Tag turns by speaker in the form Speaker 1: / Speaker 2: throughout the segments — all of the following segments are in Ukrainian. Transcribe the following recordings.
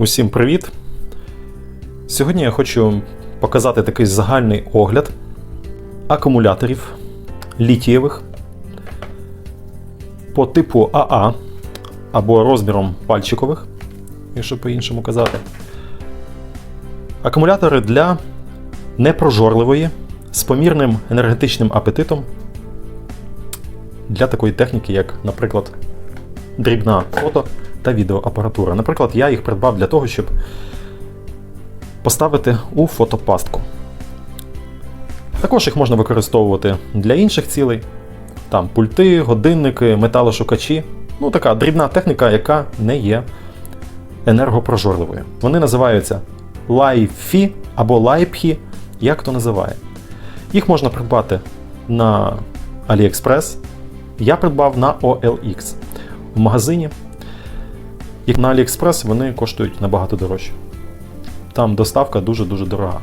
Speaker 1: Усім привіт! Сьогодні я хочу показати такий загальний огляд акумуляторів літієвих по типу АА або розміром пальчикових, якщо по-іншому казати. Акумулятори для непрожорливої з помірним енергетичним апетитом для такої техніки, як, наприклад, дрібна фото та відеоапаратура. Наприклад, я їх придбав для того, щоб поставити у фотопастку. Також їх можна використовувати для інших цілей. Там пульти, годинники, металошукачі. Ну, така дрібна техніка, яка не є енергопрожорливою. Вони називаються лайфі або лайпхі, як хто називає. Їх можна придбати на AliExpress. Я придбав на OLX в магазині. Як на AliExpress вони коштують набагато дорожче. Там доставка дуже-дуже дорога.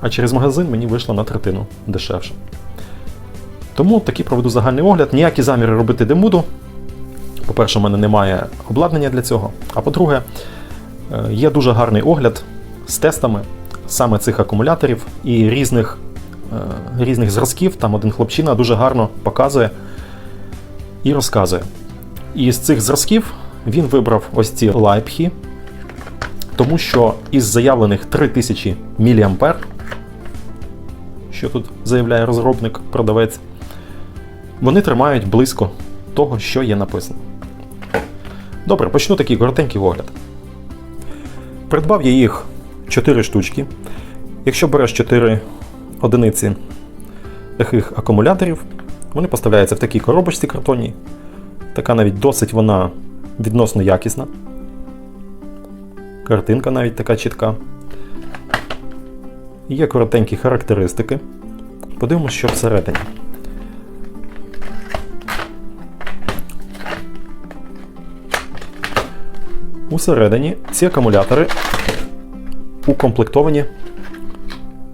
Speaker 1: А через магазин мені вийшло на третину дешевше. Тому такий проведу загальний огляд. Ніякі заміри робити не буду. По-перше, у мене немає обладнання для цього. А по-друге, е, є дуже гарний огляд з тестами саме цих акумуляторів і різних, е, різних зразків. Там один хлопчина дуже гарно показує і розказує. І з цих зразків він вибрав ось ці лайпхі, тому що із заявлених 3000 мА, що тут заявляє розробник, продавець, вони тримають близько того, що є написано. Добре, почну такий коротенький огляд. Придбав я їх 4 штучки. Якщо береш 4 одиниці таких акумуляторів, вони поставляються в такій коробочці картонній. Така навіть досить вона відносно якісна. Картинка навіть така чітка. Є коротенькі характеристики. Подивимося, що всередині. Усередині ці акумулятори укомплектовані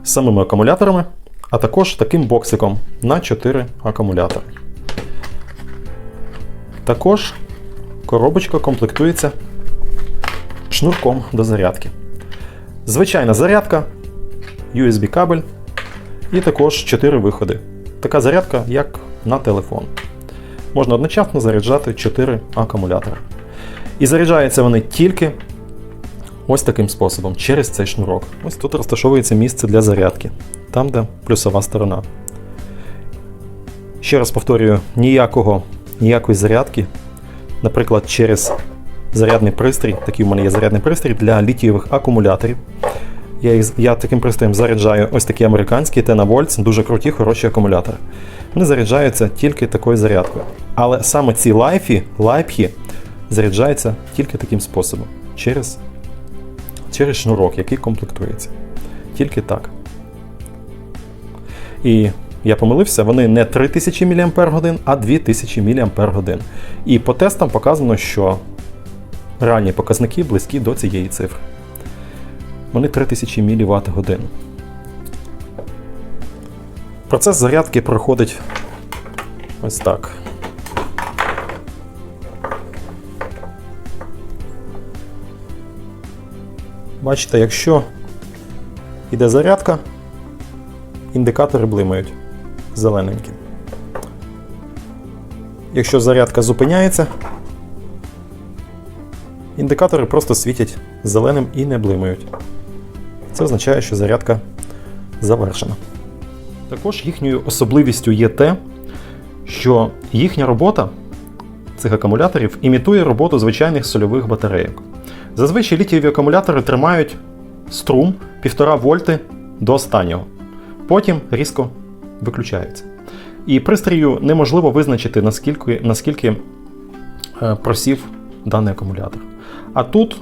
Speaker 1: самими акумуляторами, а також таким боксиком на 4 акумулятори. Також коробочка комплектується шнурком до зарядки. Звичайна зарядка, USB кабель і також 4 виходи. Така зарядка, як на телефон. Можна одночасно заряджати 4 акумулятори. І заряджаються вони тільки ось таким способом, через цей шнурок. Ось тут розташовується місце для зарядки, там, де плюсова сторона. Ще раз повторюю, ніякого, ніякої зарядки, наприклад, через зарядний пристрій, такий у мене є зарядний пристрій для літієвих акумуляторів. Я, їх, я таким пристроєм заряджаю ось такі американські Тенавольц, дуже круті, хороші акумулятори. Вони заряджаються тільки такою зарядкою. Але саме ці лайфі, лайпхі заряджаються тільки таким способом, через, через шнурок, який комплектується. Тільки так. І я помилився, вони не 3000 мАч, а 2000 мАч. І по тестам показано, що реальні показники близькі до цієї цифри. Вони 3000 мВт. Процес зарядки проходить ось так. Бачите, якщо йде зарядка, індикатори блимають зелененькі. Якщо зарядка зупиняється, індикатори просто світять зеленим і не блимають. Це означає, що зарядка завершена. Також їхньою особливістю є те, що їхня робота цих акумуляторів імітує роботу звичайних сольових батарейок. Зазвичай літієві акумулятори тримають струм 1,5 вольти до останнього. Потім різко виключаються. І пристрою неможливо визначити, наскільки, наскільки е, просів даний акумулятор. А тут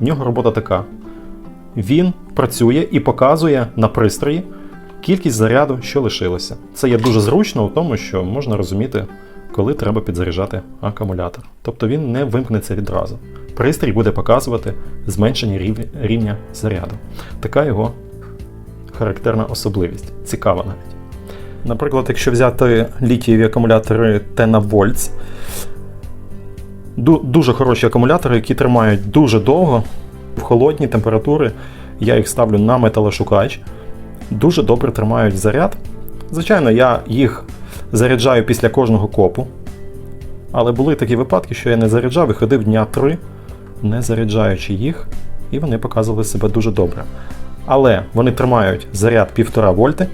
Speaker 1: в нього робота така: він працює і показує на пристрої кількість заряду, що лишилося. Це є дуже зручно у тому, що можна розуміти, коли треба підзаряджати акумулятор. Тобто він не вимкнеться відразу. Пристрій буде показувати зменшення рівня заряду. Така його характерна особливість. Цікава навіть. Наприклад, якщо взяти літієві акумулятори Tenavolt, дуже хороші акумулятори, які тримають дуже довго, В холодні температури я їх ставлю на металошукач. Дуже добре тримають заряд. Звичайно, я їх заряджаю після кожного копу. Але були такі випадки, що я не заряджав і ходив дня 3, не заряджаючи їх, і вони показували себе дуже добре. Але вони тримають заряд 1,5 вольти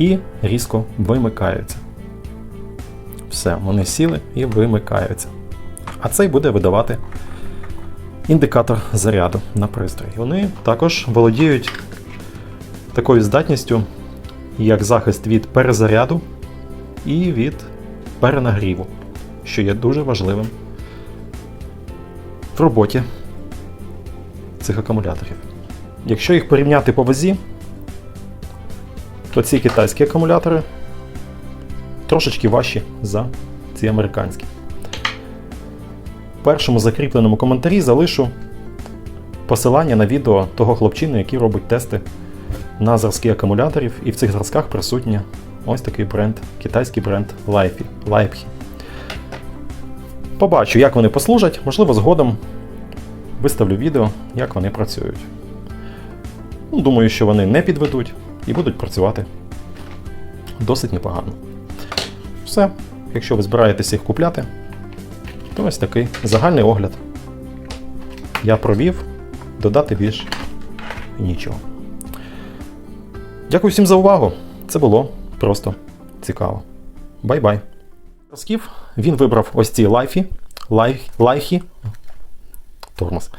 Speaker 1: і різко вимикаються. Все, вони сіли і вимикаються. А цей буде видавати індикатор заряду на пристрій. Вони також володіють такою здатністю, як захист від перезаряду і від перенагріву, що є дуже важливим в роботі цих акумуляторів. Якщо їх порівняти по вазі, то ці китайські акумулятори трошечки важчі за ці американські. В першому закріпленому коментарі залишу посилання на відео того хлопчини, який робить тести на зразки акумуляторів, і в цих зразках присутній ось такий бренд, китайський бренд. Leiphi. Побачу, як вони послужать, можливо, згодом виставлю відео, як вони працюють. Ну, Думаю, що вони не підведуть і будуть працювати досить непогано. Все. Якщо ви збираєтесь їх купляти, то ось такий загальний огляд. Я провів, додати більш нічого. Дякую всім за увагу. Це було просто цікаво. Бай-бай. Він вибрав ось ці лайфі, лайх, лайхі. Тормоз.